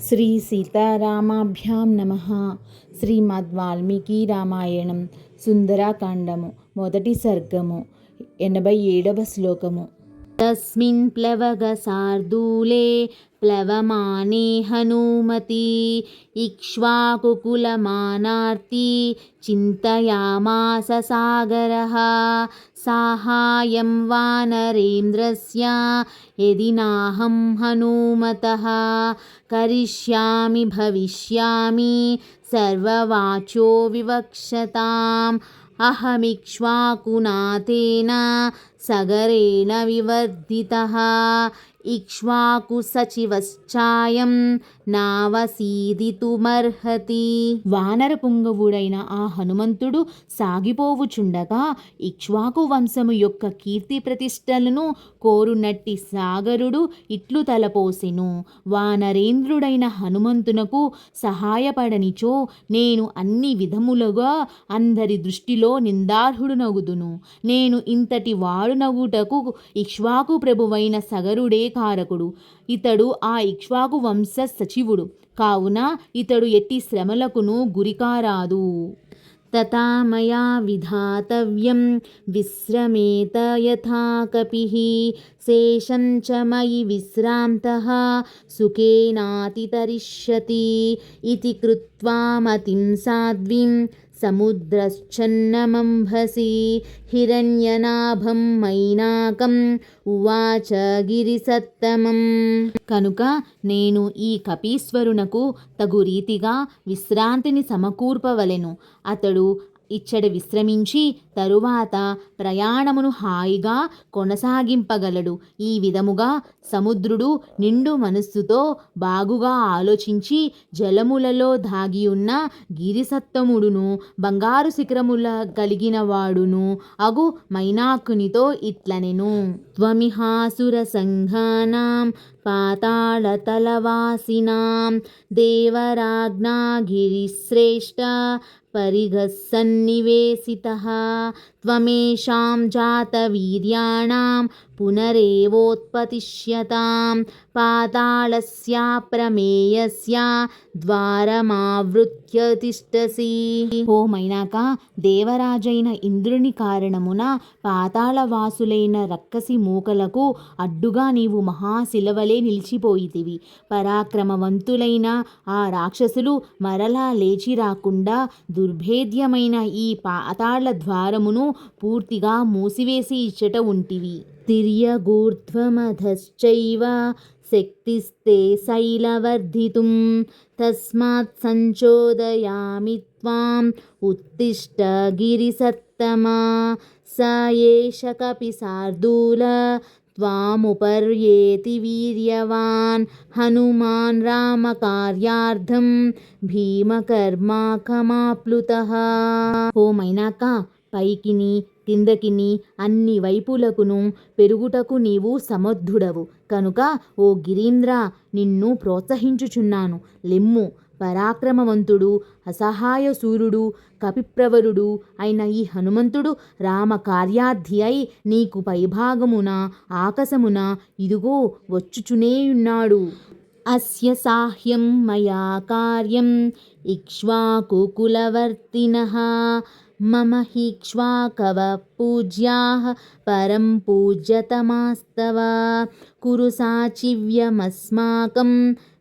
శ్రీ సీతారామాభ్యాం నమ. శ్రీమద్ వాల్మీకి రామాయణం సుందరాకాండము మొదటి సర్గము ఎనభై ఏడవ శ్లోకము. తస్మిన్ ప్లవగ శార్దూలే ప్లవమానే హనుమతి ఇక్ష్వాకుకులమానార్తి చింతయామాస సాగరः సాహాయం వానరేంద్రస్య యది నాహం హనుమతः కరిష్యామి భవిష్యామి సర్వవాచో వివక్షతాం సగరేణ వివర్ధితः ఇక్ష్వాకు సచివశ్చాయం నావసీదితుమర్హతి. వానర పుంగవుడైన ఆ హనుమంతుడు సాగిపోవుచుండగా ఇక్ష్వాకు వంశము యొక్క కీర్తి ప్రతిష్టలను కోరునట్టి సాగరుడు ఇట్లు తలపోసెను. వానరేంద్రుడైన హనుమంతునకు సహాయపడనిచో నేను అన్ని విధములుగా అందరి దృష్టిలో నిందార్హుడునగుదును. నేను ఇంతటి వాడు వాడునగుటకు ఇక్ష్వాకు ప్రభువైన సగరుడే కారకుడు. ఇతడు ఆ ఇక్ష్వాకు వంశ సచివుడు కావున ఇతడు ఎట్టి శ్రమలకును గురికారాదు. తథా మయా విధాతవ్యం విశ్రమేత యథా కపి. శేషం చ మయి విశ్రాంతः. సుఖేనాతితరిష్యతి. తరిష్యతి కృత్వా మతిం సాధ్వీం సముద్రశ్చన్నమంభసి హిరణ్యనాభం మైనాకం ఉవాచ గిరిసత్తమం. కనుక నేను ఈ కపీశ్వరునకు తగు రీతిగా విశ్రాంతిని సమకూర్పవలెను. అతడు ఇచ్చడి విశ్రమించి తరువాత ప్రయాణమును హాయిగా కొనసాగింపగలడు. ఈ విధముగా సముద్రుడు నిండు మనస్సుతో బాగుగా ఆలోచించి జలములలో దాగియున్న గిరిసత్తముడును బంగారు శిఖరముల కలిగిన వాడును అగు మైనాకునితో ఇట్లనెను. త్వమిహాసుర సంఘానాం పాతాళతలవాసినాం దేవరాజ్ఞా గిరిశ్రేష్ట परिघस्सन्निवेशितः त्वमेषां जातवीर्याणां पुनरेवोत्पतिष्यतां పాతాళస్యాప్రమేయస్య ద్వారమావృత్య తిష్టసి ఓ మైనాక దేవరాజైన ఇంద్రుని కారణమున పాతాళవాసులైన రక్కసి మూకలకు అడ్డుగా నీవు మహాశిలవలే నిలిచిపోయితివి పరాక్రమవంతులైన ఆ రాక్షసులు మరలా లేచి రాకుండా దుర్భేద్యమైన ఈ పాతాళ్ళ ద్వారమును పూర్తిగా మూసివేసి ఇచ్చట ఉంటివి. తిర్యగూర్ధ్వమధశ్చైవ శక్తిస్తే శైలవర్ధితుం. తస్మాత్ సంచోదయామి త్వాం. ఉత్తిష్ట గిరిసత్తమా. స ఏష కపి శార్దూల త్వాముపర్యేతి వీర్యవాన్ హనుమాన్ రామకార్యార్థం భీమకర్మాకమాప్లుత ఓ మైనాక పైకిని కిందకిని అన్ని వైపులకును పెరుగుటకు నీవు సమర్థుడవు. కనుక ఓ గిరీంద్ర నిన్ను ప్రోత్సహించుచున్నాను. లెమ్ము పరాక్రమవంతుడు అసహాయ సూర్యుడు కపిప్రవరుడు అయిన ఈ హనుమంతుడు రామ కార్యార్థి అయి నీకు పైభాగమున ఆకాశమున ఇదిగో వచ్చుచునేయున్నాడు అస్య సాహ్యం మయా కార్యం ఇక్ష్వాకుకులవర్తినः మమ హీక్ష్వాకవ పూజ్యా పరం పూజ్యతమాస్తవ కురు సాచివ్యమస్మాకం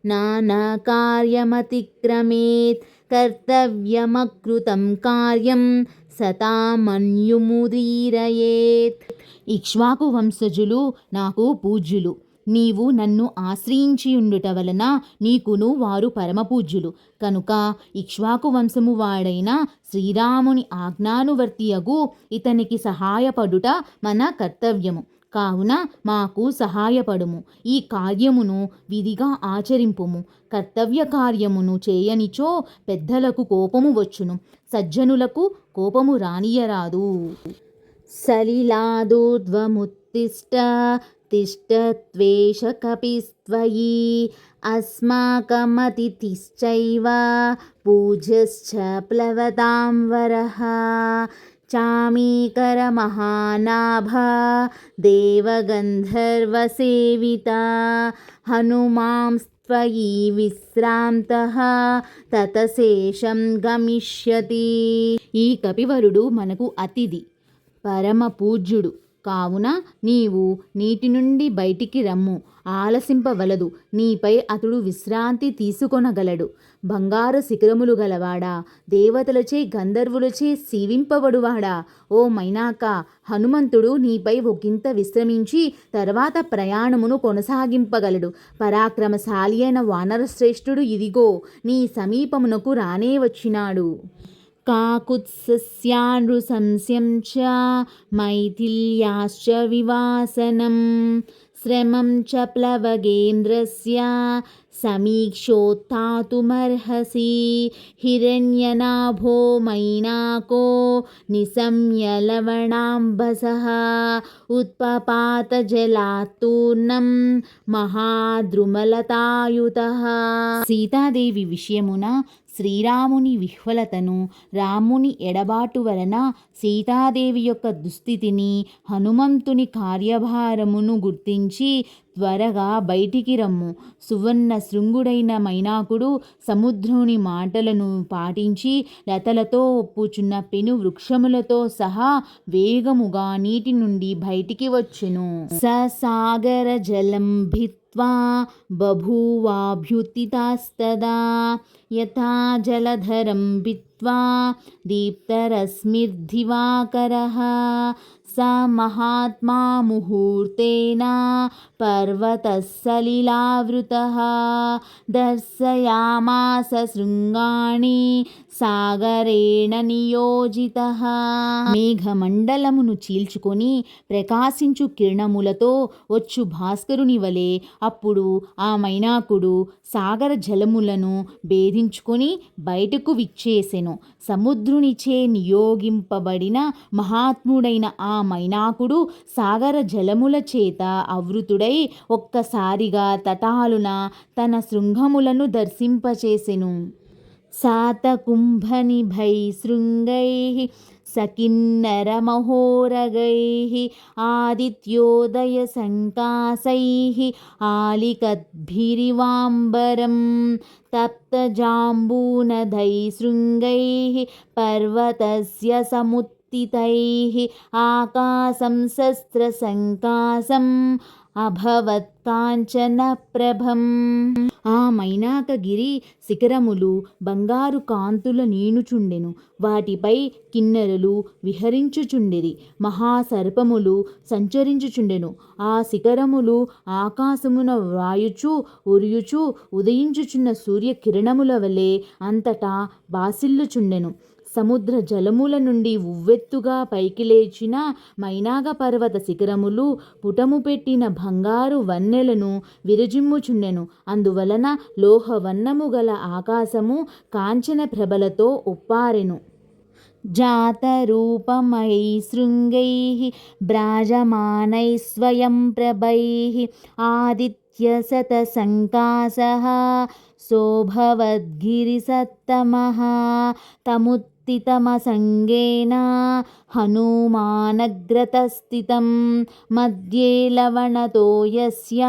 నానకార్యమతిక్రమేత్ కర్తవ్యమకృతం కార్యం సతామన్యుముదీరయేత్. ఇక్ష్వాకు వంశజులు నాకు పూజ్యులు. నీవు నన్ను ఆశ్రయించియుండుట వలన నీకును వారు పరమపూజ్యులు. కనుక ఇక్ష్వాకు వంశము వాడైన శ్రీరాముని ఆజ్ఞానువర్తియగు ఇతనికి సహాయపడుట మన కర్తవ్యము. కావున మాకు సహాయపడుము. ఈ కార్యమును విధిగా ఆచరింపుము. కర్తవ్య కార్యమును చేయనిచో పెద్దలకు కోపము వచ్చును. సజ్జనులకు కోపము రానియరాదు. సలిలాదూర్ధ్వముత్తిష్ట తిష్టత్వేష కపిస్త్వయి అస్మాకమతిథిశ్చైవ పూజ్యశ్చ ప్లవతాం వరః చామీకరమహానాభ దేవగంధర్వసేవిత హనుమాంస్త్వ त्वयि విశ్రాంతః తతశేషం గమిష్యతి ఈ కపివరుడు మనకు అతిథి పరమ పూజ్యుడు కావున నీవు నీటి నుండి బయటికి రమ్ము ఆలసింపవలదు నీపై అతడు విశ్రాంతి తీసుకొనగలడు బంగారు శిఖరములు గలవాడా? దేవతలచే గంధర్వులచే సీవింపబడువాడా ఓ మైనాక హనుమంతుడు నీపై ఒకంత విశ్రమించి తర్వాత ప్రయాణమును కొనసాగింపగలడు. పరాక్రమశాలి అయిన వానరశ్రేష్ఠుడు ఇదిగో నీ సమీపమునకు రానే వచ్చినాడు. కాకుత్సస్యానృశంస్యం చ మైథిల్యాశ్చ వివాసనం. శ్రమం చ ప్లవగేంద్రస్య సమీక్షోత్థాతుమర్హసి హిరణ్యనాభో మైనాకో నిశమ్య లవణాంబసः ఉత్పపాతజలాత్తూర్ణం మహాద్రుమలతాయుతः సీతాదేవి విషయమున శ్రీరాముని విహ్వలతను రాముని ఎడబాటు వలన సీతాదేవి యొక్క దుస్థితిని హనుమంతుని కార్యభారమును గుర్తించి త్వరగా బయటికి రమ్ము. సువర్ణ శృంగుడైన మైనాకుడు సముద్రుని మాటలను పాటించి లతలతో ఒప్పుచున్న పెను వృక్షములతో సహా వేగముగా నీటి నుండి బయటికి వచ్చును. ససాగర జలం భిత్ कृत्वा बभूवाभ्युतितास्तदा यथा जलधरं भित्त्वा दीप्तरस्मिर्धिवाकरः स महात्मा मुहूर्तेन पर्वतः दर्शयामास शृङ्गाणि సాగరేణ నియోజిత. మేఘమండలమును చీల్చుకొని ప్రకాశించు కిరణములతో వచ్చు భాస్కరుని వలె. అప్పుడు ఆ మైనాకుడు సాగర జలములను భేదించుకొని బయటకు విచ్చేసెను. సముద్రునిచే నియోగింపబడిన మహాత్ముడైన ఆ మైనాకుడు సాగర జలముల చేత ఆవృతుడై ఒక్కసారిగా తటాలున తన శృంగములను దర్శింపచేసెను. सातकुम्भनिभैः शृङ्गैः सकिन्नरमहोरगैः आदित्योदयसङ्कासैः आलिकद्भिरिवाम्बरं तप्तजाम्बूनधैः शृङ्गैः पर्वतस्य समुत्थितैः आकाशं शस्त्रसङ्कासम् అభవత్ కాంచన ప్రభం ఆ మైనాకగిరి శిఖరములు బంగారు కాంతుల నీనుచుండెను. వాటిపై కిన్నెరలు విహరించుచుండిరి. మహాసర్పములు సంచరించుచుండెను. ఆ శిఖరములు ఆకాశమున వ్రాయుచు ఉరియుచు ఉదయించుచున్న సూర్యకిరణముల వలె అంతటా బాసిల్లుచుండెను. సముద్ర జలముల నుండి ఉవ్వెత్తుగా పైకి లేచిన మైనాగ పర్వత శిఖరములు పుటము పెట్టిన బంగారు వన్నెలను విరజిమ్ముచుండెను అందువలన లోహవన్నము గల ఆకాశము కాంచన ప్రభలతో ఒప్పారెను जातरूपमयै शृङ्गैः भ्राजमानैः स्वयं प्रभैः आदित्यशतसङ्कासः सोऽभवद्गिरिसत्तमः तमुत्थितमसङ्गेन हनुमानग्रतस्थितं मध्ये लवणतो यस्य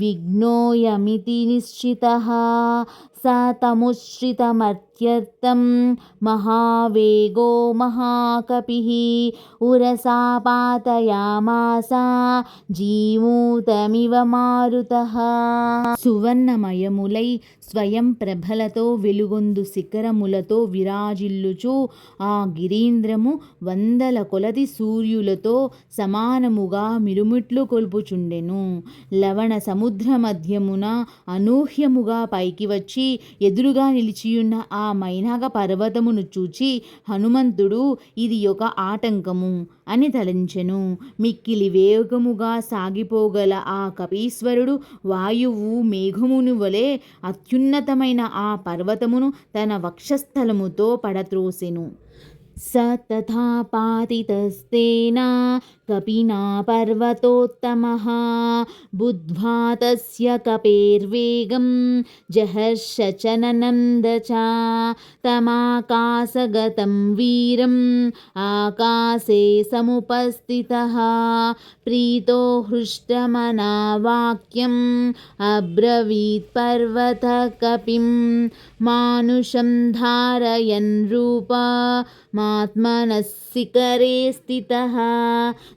विघ्नोऽयमिति निश्चितः स तमुश्रितमत्यर्थं महावेगो महाकपिः उरसा पातयामास జీమూతమివ మారుతః సువర్ణమయములై స్వయం ప్రభలతో వెలుగొందు శిఖరములతో విరాజిల్లుచు ఆ గిరీంద్రము వందల కొలది సూర్యులతో సమానముగా మిరుమిట్లు కొల్పుచుండెను లవణ సముద్ర మధ్యమున అనూహ్యముగా పైకి వచ్చి ఎదురుగా నిలిచియున్న ఆ మైనాగ పర్వతమును చూచి హనుమంతుడు ఇది ఒక ఆటంకము అని తలంచెను. మిక్కిలి వేగముగా సాగిపోగల ఆ కపీశ్వరుడు వాయువు మేఘమును వలె అత్యున్నతమైన ఆ పర్వతమును తన వక్షస్థలముతో పడత్రోసెను. स तथा पातितस्तेन कपिना पर्वतोत्तमः बुद्ध्वा तस्य कपेर्वेगं जहर्ष च ननन्द च तमाकाशगतं वीरम् आकाशे समुपस्थितः। प्रीतो हृष्टमना वाक्यम् अब्रवीत् पर्वतः कपिं मानुषं धारयन् रूपामात्मनः शिखरे स्थितः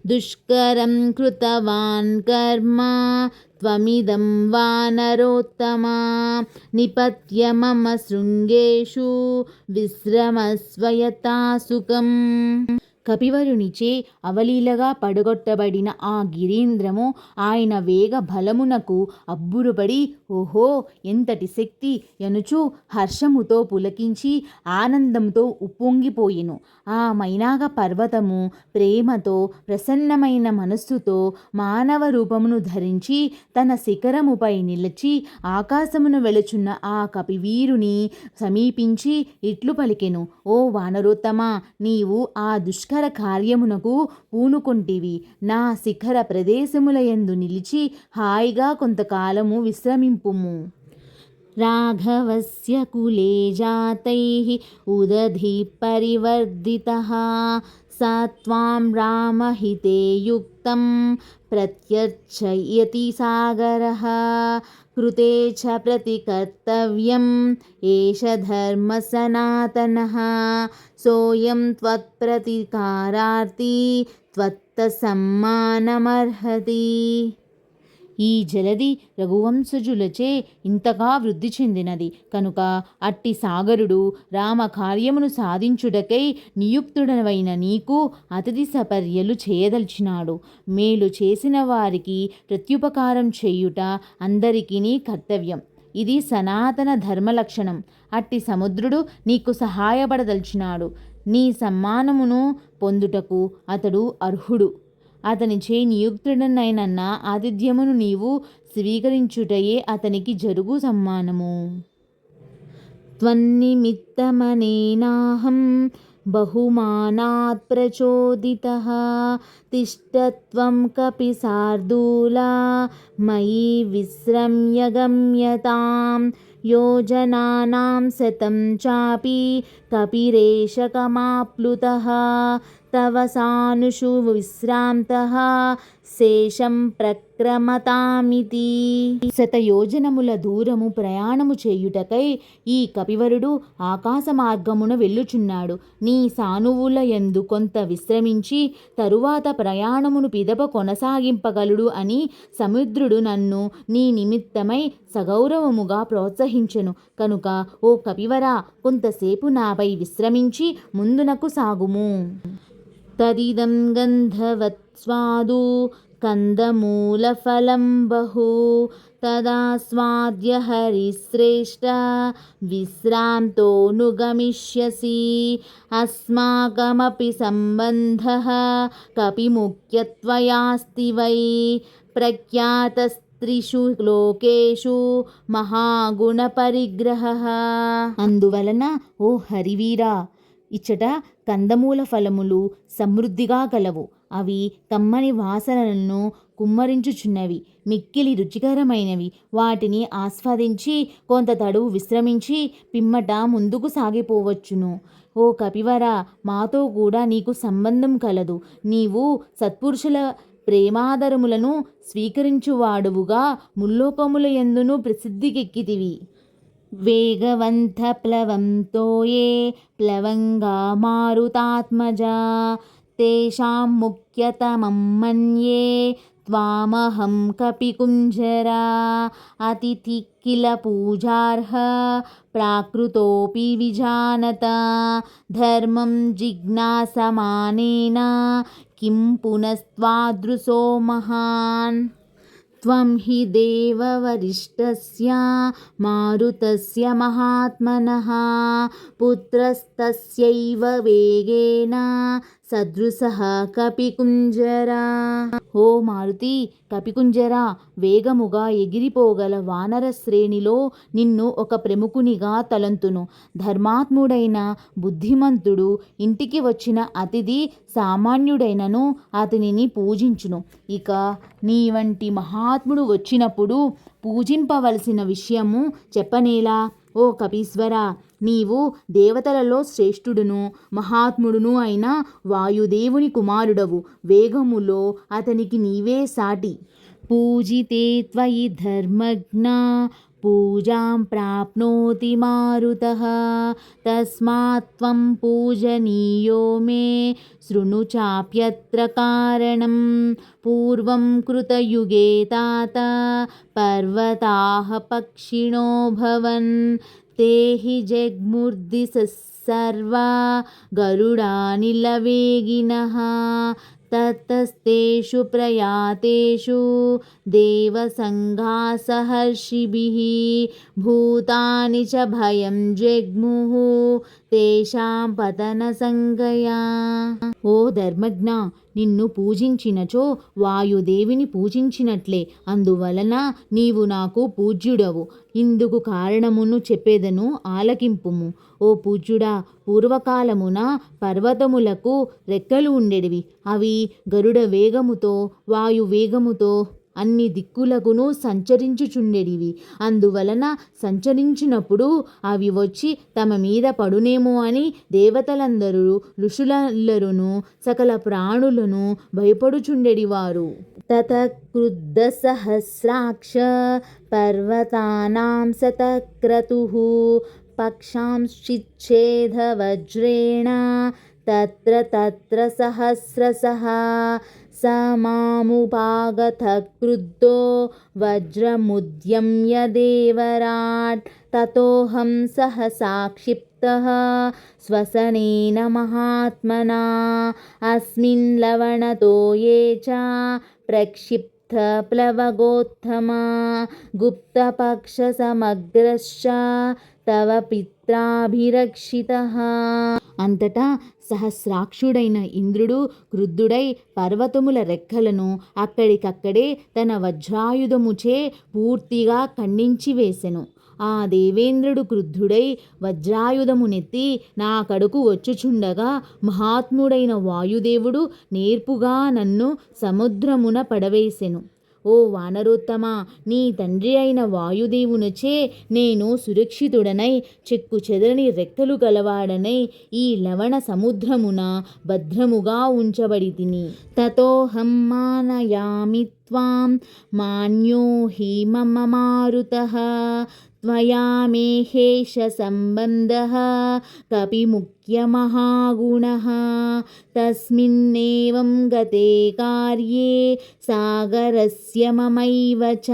दुष्करं कृतवान् कर्म त्वमिदं वानरोत्तमा निपत्य मम शृङ्गेषु विस्रमस्वयता सुखम् కపివరునిచే అవలీలగా పడగొట్టబడిన ఆ గిరీంద్రము ఆయన వేగ బలమునకు అబ్బురుపడి ఓహో ఎంతటి శక్తి ఎనుచు హర్షముతో పులకించి ఆనందంతో ఉప్పొంగిపోయెను. ఆ మైనాగ పర్వతము ప్రేమతో ప్రసన్నమైన మనస్సుతో మానవ రూపమును ధరించి తన శిఖరముపై నిలిచి ఆకాశమును వెలుచున్న ఆ కపివీరుని సమీపించి ఇట్లు పలికెను. ఓ వానరోత్తమా నీవు ఆ దుష్క దుష్కర కార్యమునకు పూనుకొంటివి నా శిఖర ప్రదేశములయందు నిలిచి హాయిగా కొంతకాలము విశ్రమింపుము राघवस्य कुले जातैः उदधि परिवर्धितः सा त्वां रामहिते युक्तं प्रत्यर्चयति सागरः कृते च प्रतिकर्तव्यम् एष धर्मसनातनः। सोऽयं त्वत्प्रतिकारार्ति त्वत्तसम्मानमर्हति। ఈ జలది రఘువంశజులచే ఇంతగా వృద్ధి చెందినది. కనుక అట్టి సాగరుడు రామ కార్యమును సాధించుటకై నియుక్తుడవైన నీకు అతిథి సపర్యలు చేయదలిచినాడు. మేలు చేసిన వారికి ప్రత్యుపకారం చేయుట అందరికీ కర్తవ్యం. ఇది సనాతన ధర్మ లక్షణం. అట్టి సముద్రుడు నీకు సహాయపడదలిచినాడు. నీ సమ్మానమును పొందుటకు అతడు అర్హుడు. అతని చే నియుక్తుడనైనన్న ఆతిథ్యమును నీవు స్వీకరించుటయే అతనికి జరుగు సమ్మానము. త్వన్నిమిత్తమనేనాహం బహుమానాత్ ప్రచోదిత తిష్టత్వం కపి సార్దూలా మయి విశ్రమ్యగమ్యతాం యోజనానాం శతం చాపి कपिरेशकमाप्लुतः तव सानुषु విశ్రాంతః శేషం ప్రక్రమతామితి శతయోజనముల దూరము ప్రయాణము చేయుటకై ఈ కపివరుడు ఆకాశ మార్గమున వెళ్ళుచున్నాడు నీ సానువుల యందు కొంత విశ్రమించి తరువాత ప్రయాణమును పిదప కొనసాగింపగలడు అని సముద్రుడు నన్ను నీ నిమిత్తమై సగౌరవముగా ప్రోత్సహించెను కనుక ఓ కపివరా కొంతసేపు నాపై విశ్రమించి ముందునకు సాగుము. తదిదం గంధవత్ స్వాదు కందమూలఫలం బహు. తదాస్వాద్య హరిశ్రేష్ట విశ్రాంతోనుగమిష్యసి అస్మాకమపి సంబంధ కపి ముఖ్యత్వయాస్తి వై. త్రిషు లోకేషు మహాగుణ పరిగ్రహ అందువలన ఓ హరివీరా ఇచ్చట కందమూల ఫలములు సమృద్ధిగా కలవు అవి కమ్మని వాసనలను కుమ్మరించుచున్నవి మిక్కిలి రుచికరమైనవి. వాటిని ఆస్వాదించి కొంత తడువు విశ్రమించి పిమ్మట ముందుకు సాగిపోవచ్చును. ఓ కపివర మాతో కూడా నీకు సంబంధం కలదు. నీవు సత్పురుషుల ప్రేమాదరములను స్వీకరించువాడువుగా ముల్లోకముల ఎందును ప్రసిద్ధికెక్కితివి. వేగవంత ప్లవంతోయే ప్లవంగా మారుతాత్మజ తేషాం ముఖ్యతమం మన్యే त्वामहं कपिकुञ्जरा अतिथि किल पूजार्ह प्राकृतोऽपि विजानत, धर्मं जिज्ञासमानेन, किं पुनस्त्वादृशो महान्? त्वं हि देववरिष्ठस्य, मारुतस्य महात्मनः, पुत्रस्तस्यैव वेगेन, सदृशः कपिकुञ्जरा। ఓ మారుతి కపికుంజరా వేగముగా ఎగిరిపోగల వానర శ్రేణిలో నిన్ను ఒక ప్రముఖునిగా తలంతును. ధర్మాత్ముడైన బుద్ధిమంతుడు ఇంటికి వచ్చిన అతిథి సామాన్యుడైనను అతనిని పూజించును. ఇక నీ వంటి మహాత్ముడు వచ్చినప్పుడు పూజింపవలసిన విషయము చెప్పనేలా? ఓ కపీశ్వర నీవు దేవతలలో శ్రేష్ఠుడును మహాత్ముడును అయిన వాయుదేవుని కుమారుడవు. వేగములో అతనికి నీవే సాటి. పూజితే త్వయి ధర్మజ్ఞ पूजां प्राप्नोति मारुतः तस्मात् त्वं पूजनीयो मे शृणु चाप्यत्र कारणं पूर्वं कृतयुगे तात पर्वताः पक्षिणो भवन् ते हि जग्मुर्दिसः सर्वा गरुडानिलवेगिनः ततस्तेषु प्रयातेषु देवसङ्घा सहर्षिभिः भूतानि च भयं जग्मुः तेषां पतनसङ्गया। ओ धर्मज्ञा నిన్ను పూజించినచో వాయుదేవిని పూజించినట్లే. అందువలన నీవు నాకు పూజ్యుడవు. ఇందుకు కారణమును చెప్పేదను ఆలకింపుము. ఓ పూజ్యుడా పూర్వకాలమున పర్వతములకు రెక్కలు ఉండేటివి అవి గరుడ వేగముతో వాయు వేగముతో అన్ని దిక్కులకును సంచరించుచుండెడివి. అందువలన సంచరించినప్పుడు అవి వచ్చి తమ మీద పడునేమో అని దేవతలందరూ ఋషులందరూను సకల ప్రాణులను భయపడుచుండెడివారు. తతక్రుద్ధ సహస్రాక్ష పర్వతానాం సతక్రతు పక్షాంశ్చిచ్ఛేద వజ్రేణ तत्र तत्र सहस्रशः स मामुपागथ क्रुद्धो वज्रमुद्यम्य देवराट् ततोऽहं सहसा क्षिप्तः स्वसनेन महात्मना। अस्मिन् लवणतो ये च प्रक्षिप्त प्लवगोत्थमा। गुप्तपक्षसमग्रश्च तव पित्राभिरक्षितः। అంతటా సహస్రాక్షుడైన ఇంద్రుడు క్రుద్ధుడై పర్వతముల రెక్కలను అక్కడికక్కడే తన వజ్రాయుధముచే పూర్తిగా ఖండించి వేసెను. ఆ దేవేంద్రుడు క్రుద్ధుడై వజ్రాయుధమునెత్తి నా కడుకు వచ్చుచుండగా మహాత్ముడైన వాయుదేవుడు నేర్పుగా నన్ను సముద్రమున పడవేసెను. ఓ వానరోత్తమ నీ తండ్రి అయిన వాయుదేవునిచే నేను సురక్షితుడనై చెక్కు చెదరని రెక్కలు గలవాడనై ఈ లవణ సముద్రమున భద్రముగా ఉంచబడి తిని తతోహం మానయామి त्वां मान्यो हि मम मारुतः। त्वया मेहेश सम्बन्धः कपिमुख्यमहागुणः। तस्मिन्नेवं गते कार्ये सागरस्य ममैव च।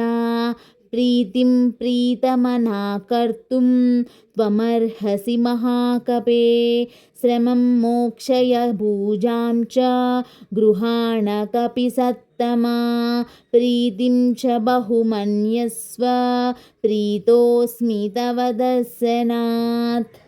प्रीतिं प्रीतमना कर्तुं त्वमर्हसि महाकपे श्रमं मोक्षय भूजां च गृहाण कपिसत्तमा प्रीतिं च बहुमन्यस्व प्रीतोऽस्मि तव दर्शनात्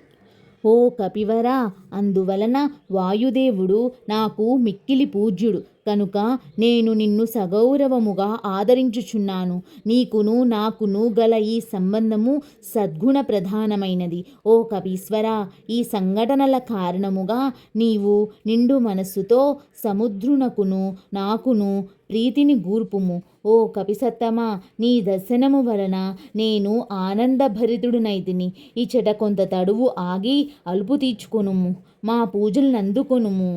ఓ కపివరా అందువలన వాయుదేవుడు నాకు మిక్కిలి పూజ్యుడు కనుక నేను నిన్ను సగౌరవముగా ఆదరించుచున్నాను. నీకును నాకును గల ఈ సంబంధము సద్గుణ ప్రధానమైనది. ఓ కపీశ్వర ఈ సంఘటనల కారణముగా నీవు నిండు మనస్సుతో సముద్రునకును నాకును ప్రీతిని గూర్పుము. ఓ కపిసత్తమా నీ దర్శనము వలన నేను ఆనందభరితుడునైతిని. ఇచ్చట కొంత తడువు ఆగి అలుపు తీర్చుకొనుము. మా పూజలను అందుకొనుము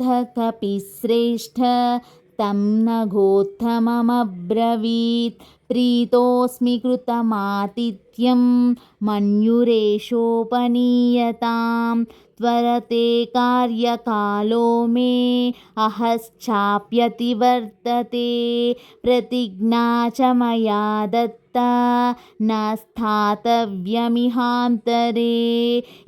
कपिश्रेष्ठ तं न गोत्थममब्रवीत् प्रीतोऽस्मि कृतमातिथ्यं मन्युरेशोपनीयतां त्वरते कार्यकालो मे अहश्चाप्यति वर्तते प्रतिज्ञा च मया दत्ता न स्थातव्यमिहान्तरे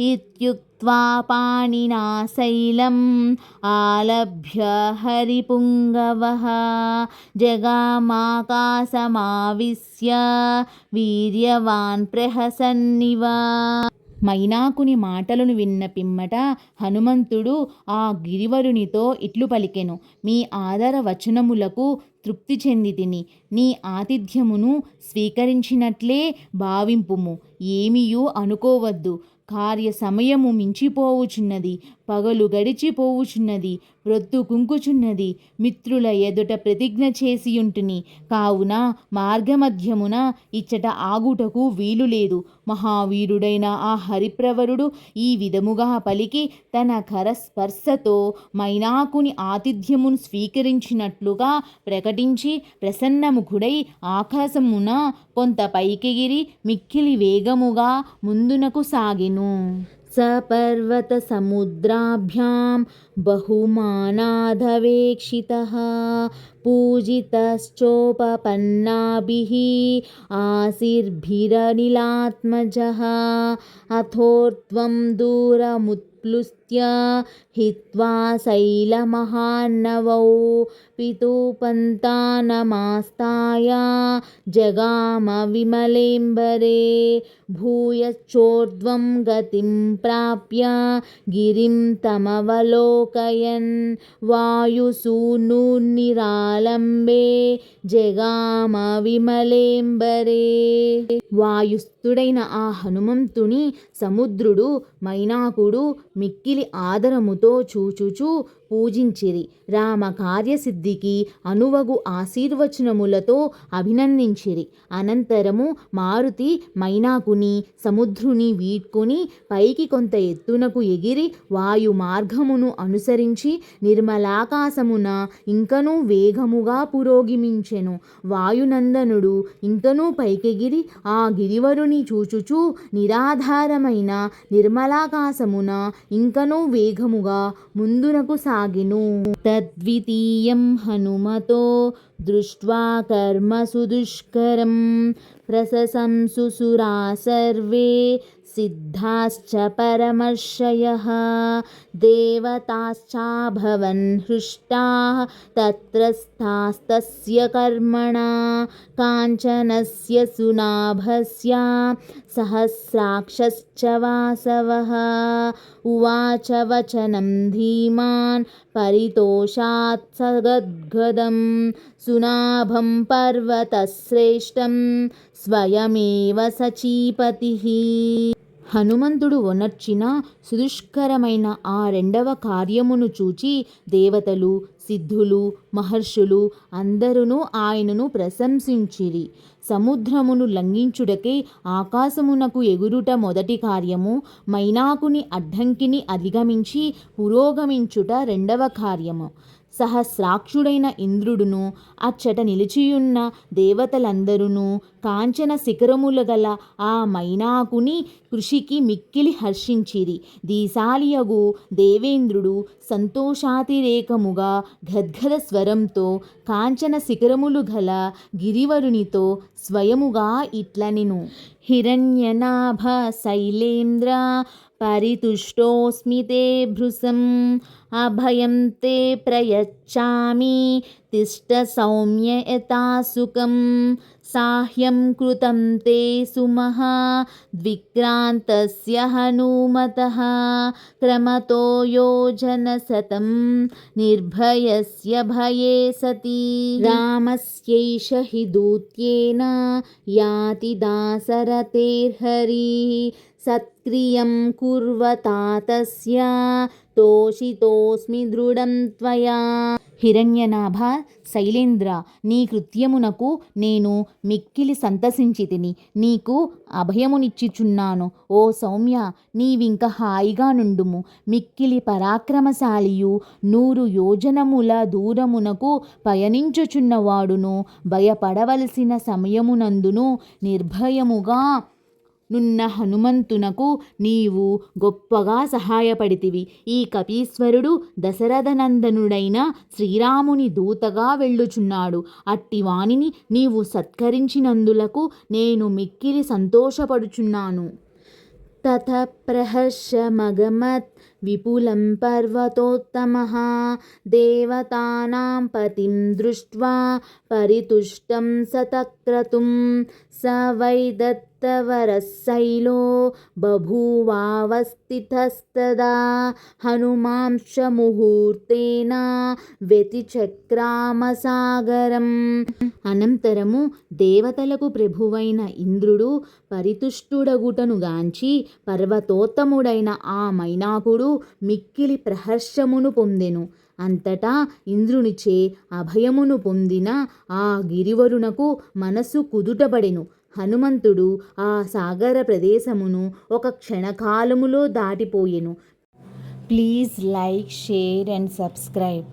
इत्युक्त्वा पाणिना शैलम् आलभ्य हरिपुङ्गवः जगामाकाशमाविश्य वीर्यवान् प्रहसन्निव మైనాకుని మాటలను విన్న పిమ్మట హనుమంతుడు ఆ గిరివరునితో ఇట్లు పలికెను మీ ఆదర వచనములకు తృప్తి చెంది తిని నీ ఆతిథ్యమును స్వీకరించినట్లే భావింపుము. ఏమియూ అనుకోవద్దు. కార్య సమయము మించిపోవుచున్నది. పగలు గడిచిపోవుచున్నది ప్రొద్దు కుంకుచున్నది. మిత్రుల ఎదుట ప్రతిజ్ఞ చేసియుంటిని. కావున మార్గమధ్యమున ఇచ్చట ఆగుటకు వీలు లేదు మహావీరుడైన ఆ హరిప్రవరుడు ఈ విధముగా పలికి తన కరస్పర్శతో మైనాకుని ఆతిథ్యమును స్వీకరించినట్లుగా ప్రకటించి ప్రసన్నముఖుడై ఆకాశమున కొంత పైకిగిరి మిక్కిలి వేగముగా ముందునకు సాగెను. सपर्वतसमुद्राभ्यां बहुमानाधवेक्षितः पूजितश्चोपपन्नाभिः आसिर्भिरनिलात्मजः अथोर्ध्वं दूरमुत् दूरमुत्प्लुत्य हित्वा शैलमहान्नवौ पितुपन्तानमास्ताय जगामविमलेम्बरे भूयश्चोर्ध्वं गतिं प्राप्य गिरिं तमवलोकयन् वायुसूनुर्निरालम्बे జగామ విమలేంబరే వాయుస్థుడైన ఆ హనుమంతుని సముద్రుడు మైనాకుడు మిక్కిలి ఆదరముతో చూచుచూ పూజించిరి. రామ కార్యసిద్ధికి అనువగు ఆశీర్వచనములతో అభినందించిరి. అనంతరము మారుతి మైనాకుని సముద్రుని వీడ్కొని పైకి కొంత ఎత్తునకు ఎగిరి వాయు మార్గమును అనుసరించి నిర్మలాకాశమున ఇంకనూ వేగముగా పురోగమించెను. వాయునందనుడు ఇంకనూ పైకెగిరి ఆ గిరివరుని చూచుచూ నిరాధారమైన నిర్మలాకాశమున ఇంకనూ వేగముగా ముందునకు సా సాగిను తద్వితీయం హనుమతో దృష్ట్వా కర్మసు దుష్కరం ప్రశంసు సురా సర్వే सिद्धाश्च परमर्षयः। देवताश्चाभवन् हृष्टाः, तत्रस्थास्तस्य कर्मणा, काञ्चनस्य सुनाभस्या, सहस्राक्षश्च वासवः। उवाच वचनं धीमान्, परितोषात् स गद्गदं सुनाभं पर्वतश्रेष्ठं, स्वयमेव सचीपतिः। హనుమంతుడు ఒనర్చిన సుదుష్కరమైన ఆ రెండవ కార్యమును చూచి దేవతలు సిద్ధులు మహర్షులు అందరూ ఆయనను ప్రశంసించిరి. సముద్రమును లంఘించుటకే ఆకాశమునకు ఎగురుట మొదటి కార్యము మైనాకుని అడ్డంకిని అధిగమించి పురోగమించుట రెండవ కార్యము. సహస్రాక్షుడైన ఇంద్రుడును అచ్చట నిలిచియున్న దేవతలందరూ కాంచన శిఖరములు గల ఆ మైనాకుని కృషికి మిక్కిలి హర్షించిరి. దీశాలియగు దేవేంద్రుడు సంతోషాతిరేకముగా గద్గద స్వరంతో కాంచన శిఖరములు గల గిరివరునితో స్వయముగా ఇట్లనెను. హిరణ్యనాభ శైలేంద్ర परितुष्टोऽस्मि ते भृशम् अभयं ते प्रयच्छामि तिष्ठ सौम्य यथा सुखं साह्यं कृतं ते सुमः, द्विक्रान्तस्य हनुमतः। क्रमतो योजनसतं निर्भयस्य भये सति। रामस्यैष हि दूत्येन, याति दासरतेर्हरिः కుర్వతా తస్య తోషితోస్మి దృఢం త్వయా హిరణ్యనాభ శైలేంద్ర నీ కృత్యమునకు నేను మిక్కిలి సంతసించితిని నీకు అభయమునిచ్చిచున్నాను. ఓ సౌమ్య నీవింక హాయిగా నుండుము. మిక్కిలి పరాక్రమశాలియు నూరు యోజనముల దూరమునకు పయనించుచున్నవాడును. భయపడవలసిన సమయమునందును నిర్భయముగా నున్న హనుమంతునకు నీవు గొప్పగా సహాయపడితివి. ఈ కపీశ్వరుడు దశరథనందనుడైన శ్రీరాముని దూతగా వెళ్ళుచున్నాడు. అట్టి వాణిని నీవు సత్కరించినందులకు నేను మిక్కిలి సంతోషపడుచున్నాను. తత ప్రహర్షమగమత్ విపులం పర్వతోత్తమ దేవతానాం పతిం దృష్ట్వా పరితుష్టం సతక్రతుం స వై శైలో బభూవావస్థితస్తదా హనుమాంశ ముహూర్తేన వ్యతిచక్రామసాగరం అనంతరము దేవతలకు ప్రభువైన ఇంద్రుడు పరితుష్టుడగుటను గాంచి పర్వతోత్తముడైన ఆ మైనాకుడు మిక్కిలి ప్రహర్షమును పొందెను। అంతటా ఇంద్రునిచే అభయమును పొందిన ఆ గిరివరునకు మనసు కుదుటపడెను। హనుమంతుడు ఆ సాగర ప్రదేశమును ఒక క్షణకాలములో దాటిపోయెను. Please like share and subscribe.